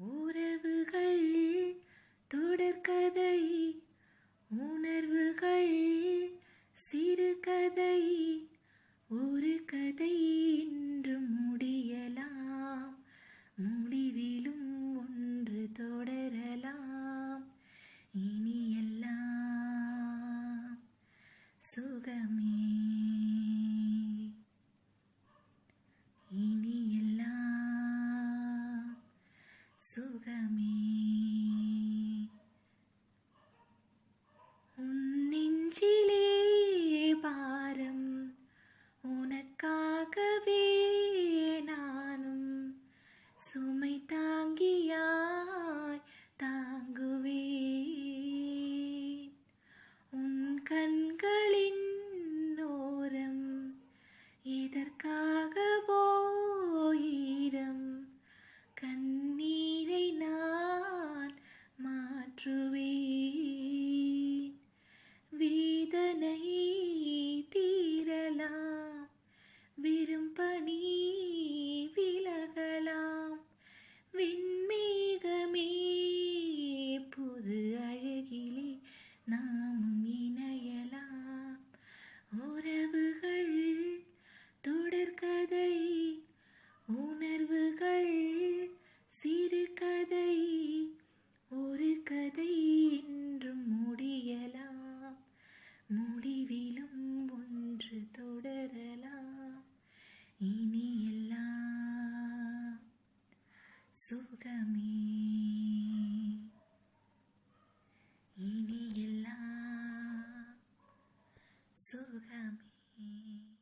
உறவுகள் தொடர்கதை உணர்வுகள் சிறுகதை ஒரு கதை என்று முடியலாம். முடிவிலும் ஒன்று தொடரலாம். இனியெல்லாம் சுகமே. இனி எல்லாம் சுகமே சுகமே. இனி எல்லாம் சுகமே.